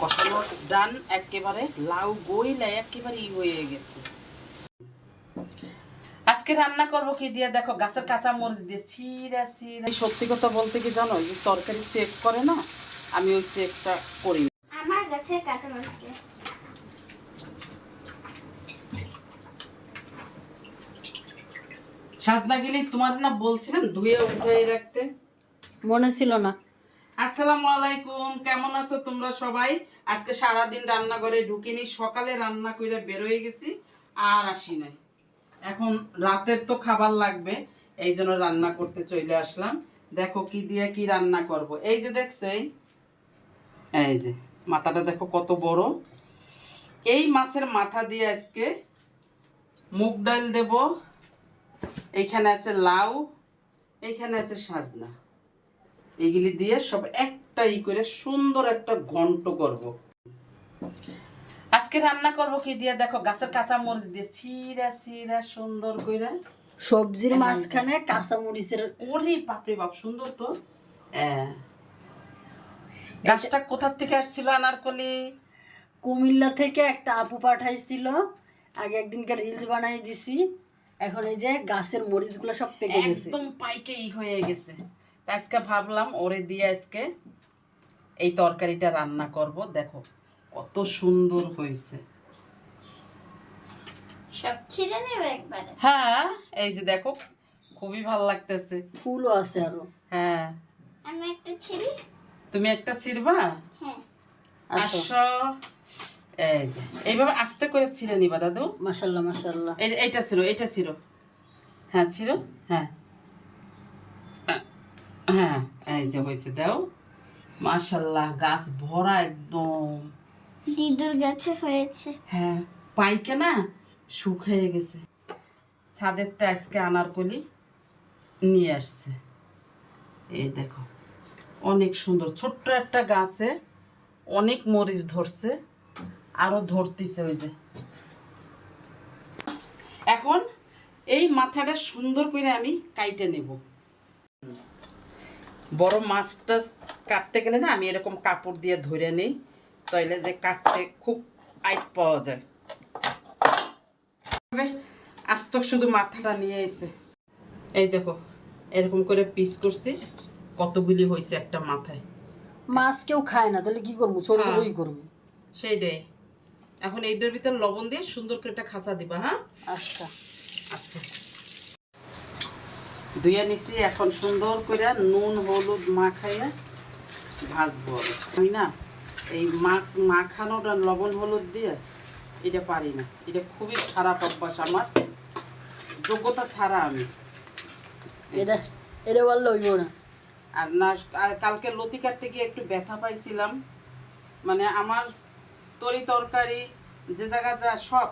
কষানো ডান একেবারে লাউ গইলা একেবারে ই হয়ে গেছে। আজকে রান্না করব কি দিয়ে? দেখো গাছের কাঁচা মরিচ দিয়ে ছিঁড়া ছিঁড়া। সত্যি কথা বলতে কি জানো যে তরকারি চেক করে না আমি ওই চেকটা করি না। আমার কাছে কাঁচা মাছকে সাজনা গেলে তোমার না বলছিলাম ধুয়ে উঠে রাখতে? মনে ছিল না। আসসালামু আলাইকুম, কেমন আছো তোমরা সবাই? আজকে সারাদিন রান্নাঘরে ঢুকিনি, সকালে রান্না করে বেরোয় গেছি, আর আসি নাই। এখন রাতের তো খাবার লাগবে, এই জন্য রান্না করতে চলে আসলাম। দেখো কি দিয়ে কি রান্না করব। এই যে দেখছ, এই যে, মাথাটা দেখো কত বড়। এই মাছের মাথা দিয়ে আজকে মুগ ডাল দেব এইখানে আছে লাউ এইখানে আছে সাজনা। এগুলি দিয়ে সব একটা ই করে সুন্দর একটা ঘন্ট করব। আজকে রান্না করব কি দিয়ে? দেখো গাছের কাঁচা মরিচ দিয়ে ছিঁড়া ছিঁড়া সুন্দর করে সবজির মাঝখানে কাঁচা মরিচের ওরে বাপরে বাপ সুন্দর তো। হ্যাঁ। গাছটা কোথার থেকে আসছিল আনারকলি? কুমিল্লা থেকে একটা আপু পাঠাইছিল। আগে একদিনকে রিলস বানাই দিছি। এখন এই যে গাছের মরিচগুলো সব পেকে গেছে। একদম পাইকে ই হয়ে গেছে। আজকে ভাবলাম ওরে দিয়ে আজকে এই তরকারিটা রান্না করব। দেখো কত সুন্দর হয়েছে। হ্যাঁ এই যে দেখো খুবই ভালো লাগতেছে। ফুলও আছে আরও। হ্যাঁ। আমি একটা ছিঁড়ি। তুমি একটা ছিড়বা? হ্যাঁ। আসো। এই যে এইভাবে আস্তে করে ছিঁড়ে নিবা দাদু। মাসাল্লাহ মাসাল্লাহ এই যে এইটা ছিল এইটা ছিল হ্যাঁ ছিল হ্যাঁ। হ্যাঁ এই যে হয়েছে দাও। মাশাল্লাহ গাছ ভরা একদম। দিদুর গাছে হয়েছে। হ্যাঁ পাইকে না শুকিয়ে গেছে। ছাদের তো আজকে আনার কলি নিয়ে আসছে। এই দেখো অনেক সুন্দর। ছোট্ট একটা গাছে অনেক মরিচ ধরছে আরও ধরতেছে ওই যে। এখন এই মাথাটা সুন্দর করে আমি কাইটে নেব। বড় মাছটা কাটতে গেলে না আমি এরকম কাপড় দিয়ে ধরে নিই তাইলে যে কাটতে খুব আইট পাওয়া যায়। আস্ত শুধু মাথাটা নিয়ে এসে এই দেখো এরকম করে পিস করছি কতগুলি হয়েছে একটা মাথায়। মাছ কেউ খায় না তাহলে কি করব? ছোট হ্যাঁ। ছোটই করব। সেইটাই। এখন এইটার ভিতর লবণ দিয়ে সুন্দর করে একটা খাঁচা দিবা হ্যাঁ? আচ্ছা। আচ্ছা। ধুয়ে নিছি এখন সুন্দর করে নুন হলুদ মাখাইয়া ভাজবো আমি। না? এই মাছ মাখানোটা লবণ হলুদ দিয়ে এটা পারি না। এটা খুবই খারাপ অভ্যাস আমার। যোগ্যতা ছাড়া আমি। এটা এটা না। আর না কালকে লতি কাটতে গিয়ে একটু ব্যথা পাইছিলাম। মানে আমার তরি তরকারি যে জায়গা যা সব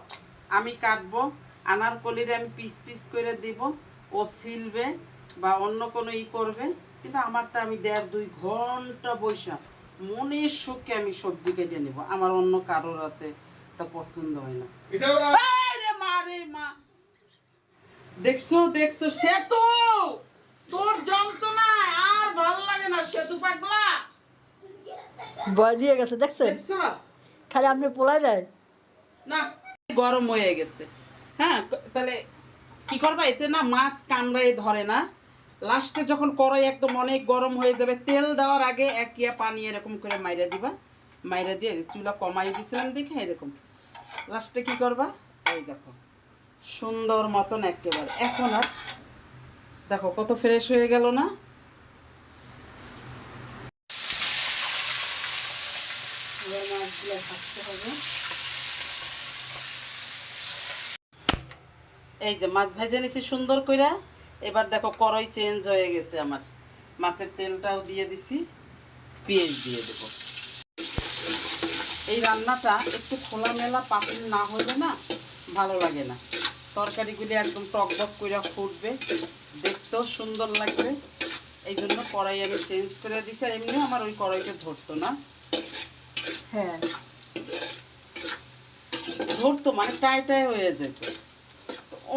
আমি কাটবো আনার কলিরে আমি পিস পিস করে দিব। ও সিলবে বা অন্য কোনো ই করবে কিন্তু আমার তো আমি দেড় দুই ঘণ্টা বৈশা মনের সুখে আমি সবজি কেটে নেব। আমার অন্য কারোর হাতে তা পছন্দ হয় না। মা দেখছ দেখছ সেতু! তোর যন্ত্রণায় আর ভালো লাগে না সেতু পাগলা। বয় দিয়ে গেছে দেখছেন দেখছ? খালি আপনি পোলাই দেয় না গরম হয়ে গেছে। হ্যাঁ তাহলে কি করবা? এতে না মাছ কামড়ায় ধরে না। লাস্টে যখন কড়াই একদম অনেক গরম হয়ে যাবে, তেল দেওয়ার আগে এক ইয়া পানি এরকম করে মাইরা দিবা। মাইরা দিয়ে চুলা কমাই দিছিলাম দেখে এরকম। লাস্টে কি করবা? এই দেখো, সুন্দর মতন একেবারে। এখন আর দেখো কত ফ্রেশ হয়ে গেল না এবার মাছগুলো ভাজতে হবে এই যে মাছ ভেজে নিছি সুন্দর কইরা এবার দেখো কড়াই চেঞ্জ হয়ে গেছে আমার। মাছের তেলটাও দিয়ে দিছি পেঁয়াজ দিয়ে দেব। এই রান্নাটা একটু খোলামেলা পাতিল না হলে না ভালো লাগে না। তরকারিগুলি একদম টক টকবক করে ফুটবে দেখতেও সুন্দর লাগবে। এই জন্য কড়াই আমি চেঞ্জ করে দিছি আর এমনিও আমার ওই কড়াইতে ধরতো না। হ্যাঁ। ধরতো মানে টাই টাই হয়ে যেত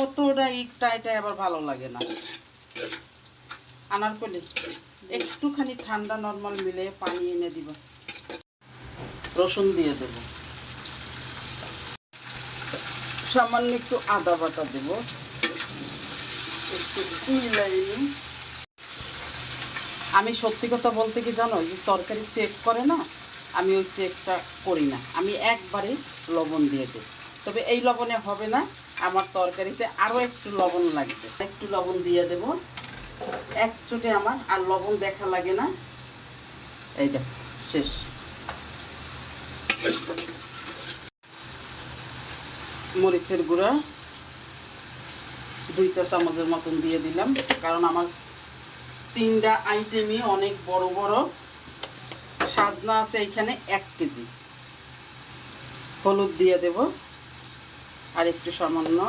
অতটা ই টাই টাই আবার ভালো লাগে না। আনার করলে একটুখানি ঠান্ডা নর্মাল মিলে পানি এনে দিব। রসুন দিয়ে দেব। সামান্য একটু আদা বাটা দেব। একটু মিলাই নিই। আমি সত্যি কথা বলতে কি জানো যে তরকারি চেক করে না, আমি ওই চেকটা করি না। আমি একবারে লবণ দিয়ে দিই। তবে এই লবণে হবে না আমার তরকারিতে আরও একটু লবণ লাগবে। একটু লবণ দিয়ে দেব। এক চোটে আমার, আর লবণ দেখা লাগে না। এই দেখ, শেষ। মরিচের গুঁড়া দুই চা চামচের মতন দিয়ে দিলাম, কারণ আমার তিনটা আইটেমই অনেক বড় বড়। সাজনা আছে এইখানে এক কেজি। হলুদ দিয়ে দেব। আর একটু সামান্য।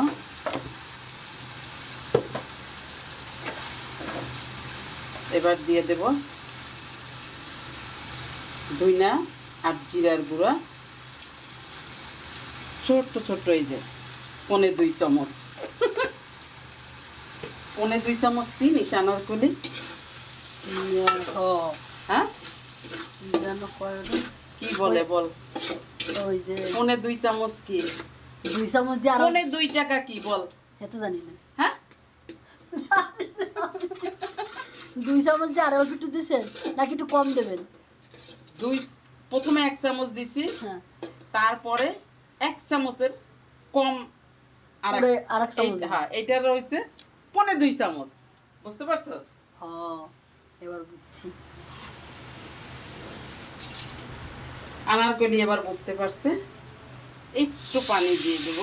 এবার দিয়ে দেব ধুইনা আর জিরার গুঁড়া। ছোট্ট ছোট্ট এই যে পনে দুই চামচ। পনে দুই চামচ চিনি সানারকুলি ও হ্যাঁ। কি বলে বল? ওই যে পনে দুই চামচ কি? দুই চামচ দিয়ে আরও দুই টাকা কি বল। এত জানি না। হ্যাঁ? দুই চামচ দিয়ে আরও একটু দিছেন নাকি একটু কম দেবেন? দুই প্রথমে এক চামচ দিছি হ্যাঁ। তারপরে এক চামচের কম আর এক- আরেক চামচ এই- হ্যাঁ এটা রয়েছে পনে দুই চামচ। বুঝতে পারছস? হ এবার বুঝছি। আনারকলি এবার বুঝতে পারছে। একটু পানি দিয়ে দেব।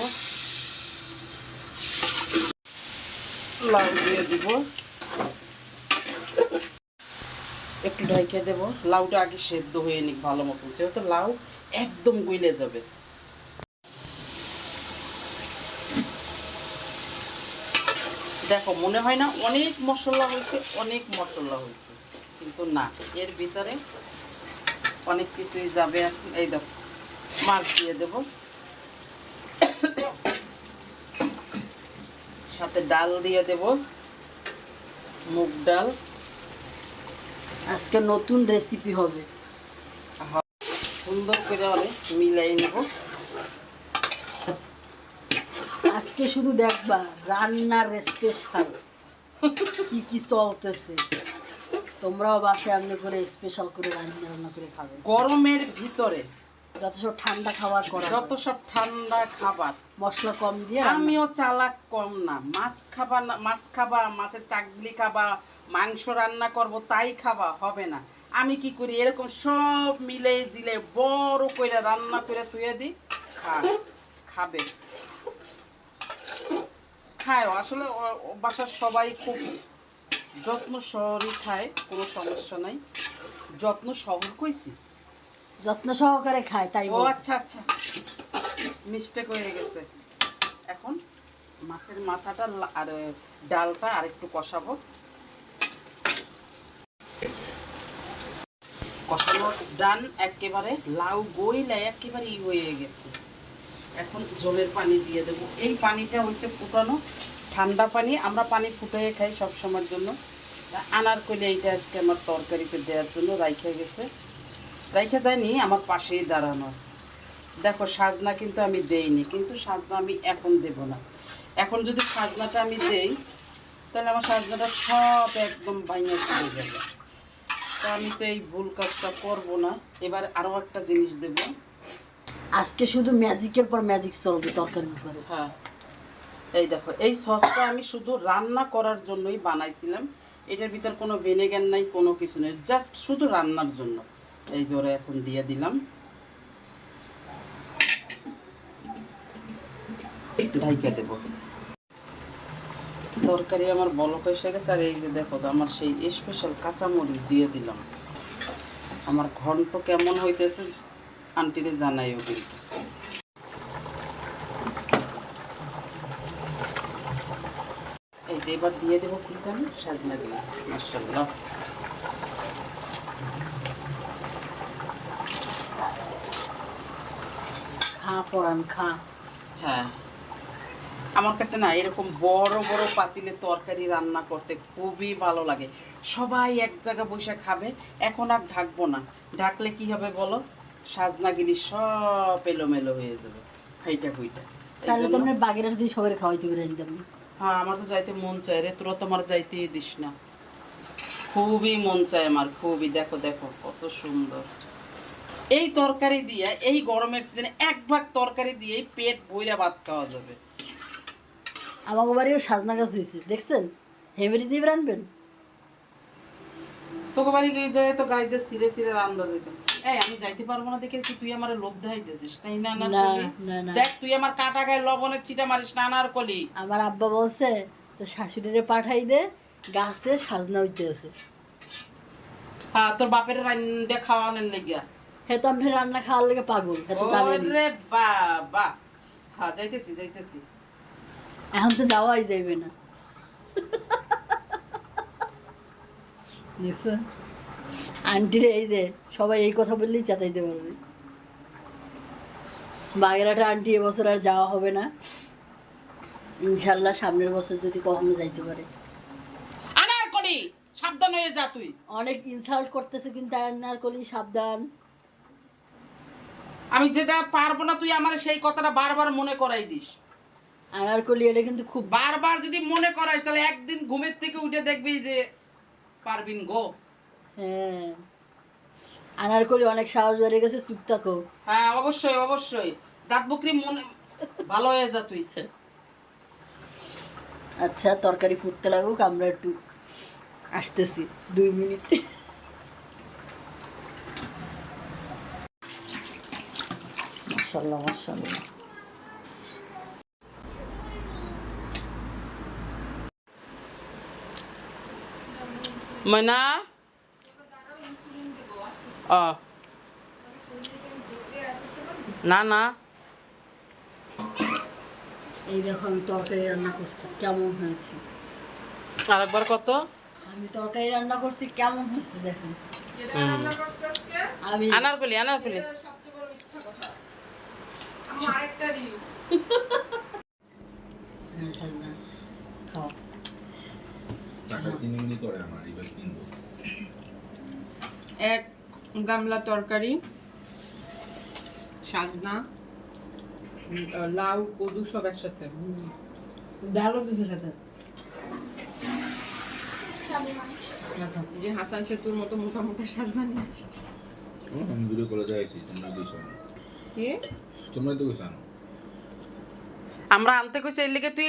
লাউ দিয়ে দিব। একটু ঢাইকে দেব। লাউটা আগে সেদ্ধ হয়ে নিক ভালো মতো। যেহেতু লাউ একদম গইলে যাবে। দেখো, মনে হয় না অনেক মশলা হয়েছে, অনেক মশলা হয়েছে। কিন্তু না, এর ভিতরে অনেক কিছুই যাবে এই দেখো, মাছ দিয়ে দেব। সাথে ডাল দিয়ে দেব মুগ ডাল। আজকে নতুন রেসিপি হবে। সুন্দর করে অনেক মিলাই নেব। আজকে শুধু দেখবা রান্নার স্পেশাল কি কি চলতেছে। তোমরাও বাসায় এমনি করে স্পেশাল করে রান্না রান্না করে খাবে। গরমের ভিতরে। যত সব ঠান্ডা খাবার করা যত সব ঠান্ডা খাবার। মশলা কম দিয়ে আমিও চালাক কম না। মাছ খাবা না মাছ খাবা মাছের চাকলি খাবা মাংস রান্না করব তাই খাবা হবে না। আমি কি করি এরকম সব মিলে জিলে বড় করে রান্না করে তুই দিই খা খাবে। খায় আসলে বাসার সবাই খুব যত্ন সহরই খায় কোনো সমস্যা নাই। যত্ন শহর কইছি। যত্ন সহকারে খায় তাই ও আচ্ছা আচ্ছা। মিস্টেক হয়ে গেছে। এখন মাছের মাথাটা আর ডালটা আর একটু কষাবো। কষানো ডান একেবারে লাউ গইলা একেবারে ই হয়ে গেছে। এখন জলের পানি দিয়ে দেবো। এই পানিটা হচ্ছে ফুটানো। ঠান্ডা পানি আমরা পানি ফুটিয়ে খাই সব সময়ের জন্য। আনার কইলে এইটা আজকে আমার তরকারিতে দেওয়ার জন্য রাইখে গেছে। রাইখে যায়নি আমার পাশেই দাঁড়ানো আছে। দেখো সাজনা কিন্তু আমি দেইনি কিন্তু সাজনা আমি এখন দেব না। এখন যদি সাজনাটা আমি দেই তাহলে আমার সাজনাটা সব একদম ভাঙিয়ে চলে যাবে। তা আমি তো এই ভুল কাজটা করব না। এবার আরও একটা জিনিস দেবো। আজকে শুধু ম্যাজিকের পর ম্যাজিক চলবে তরকারির উপরে হ্যাঁ। এই দেখো এই সসটা আমি শুধু রান্না করার জন্যই বানাইছিলাম। এটার ভিতর কোনো ভিনেগার নাই কোনো কিছু নেই জাস্ট শুধু রান্নার জন্য। এই জোরে এখন দিয়ে দিলাম। ঢাইকা দেবো। তরকারি আমার বলক এসে গেছে, আর এই যে দেখো আমার সেই স্পেশাল কাঁচামরিচ দিয়ে দিলাম। আমার ঘন্ট কেমন হইতেছে আন্টিরে জানাইও কিন্তু। এই যে এবার দিয়ে দেবো কি জানি? সাজনা দিলাম মাসাল্লাহ খা পরান খা। হ্যাঁ। আমার কাছে না এরকম বড় বড় পাতিলে তরকারি রান্না করতে খুবই ভালো লাগে। সবাই এক জায়গা বসে খাবে এখন আর ঢাকবো না। ঢাকলে কি হবে বলো? সাজনাগিরি সব এলোমেলো হয়ে যাবে খাইটা খুইটা তাহলে তোমরা দিয়ে সবাই খাওয়াইতে পারে হ্যাঁ আমার তো যাইতে মন চায় রে তোরা তো আমার যাইতে দিস না। খুবই মন চায় আমার খুবই। দেখো দেখো কত সুন্দর। এই তরকারি দিয়ে এই গরমের সিজনে এক ভাগ তরকারি দিয়ে পেট বইরা ভাত খাওয়া যাবে। আমাকে বাড়িও সাজনা গাছ হয়েছে দেখছেন? হেমেরি জিব রানবেন তোকে বাড়ি গিয়ে যায় তো গাইতে সিরে সিরে রান্দা যেত এই আমি যাইতে পারব না দেখে তুই আমার লোভ দেখাইতেছিস তাই না না। দেখ তুই আমার কাটা গায়ে লবণের চিটা মারিস না আনার কলি? আমার আব্বা বলছে তো শাশুড়িরে পাঠাই দে গাছে সাজনা হইতে আছে হ্যাঁ তোর বাপের রান্না খাওয়ানোর লেগিয়া। হে তো আমি রান্না খাওয়ার লেগে পাগল হে তো জানেনি। বাবা। হ্যাঁ যাইতেছি যাইতেছি। এখন তো যাওয়াই যাইবে না। আন্টিরে এই যে সবাই এই কথা বললেই চেতাইতে পারবে। বাগেরহাটে আন্টি এবছর আর যাওয়া হবে না। ইনশাল্লাহ সামনের বছর যদি কখনো যাইতে পারে। আনার কলি সাবধান হয়ে যা তুই। অনেক ইনসাল্ট করতেছে কিন্তু আন্নার কলি সাবধান। আমি যেটা পারব না তুই আমার সেই কথাটা বারবার মনে করাই দিস। আনারকলি এটা কিন্তু খুব বারবার যদি মনে করাইস তাহলে একদিন ঘুমের থেকে উঠে দেখবি যে পারবিন গো। হ্যাঁ। আনারকলি অনেক সাহস বেড়ে গেছে চুপ থাকো। হ্যাঁ অবশ্যই অবশ্যই। দাঁত বকরি মনে ভালো হয়ে যা তুই। আচ্ছা তরকারি ফুটতে লাগুক আমরা একটু আসতেছি দুই মিনিট। মশাল্লা মশাল্লা ময়না ও না না। এই দেখো আমি তরকারি রান্না করছি কেমন হয়েছে? আরেকবার কত? আমি তরকারি রান্না করছি কেমন হয়েছে দেখেন। আমি আনারকলি আনারকলি। এক গামলা তরকারি সাজনা লাউ কদু সব একসাথে। ডালও দিছে সাথে। যে হাসান সেতুর মতো মোটা মোটা সাজনা নিয়ে আসছে। ও, আমি ভিডিও করে যাইছি তোমরা কইছ কে? তোমরা তো কইছ আমরা আনতে কইছি এর লিগে তুই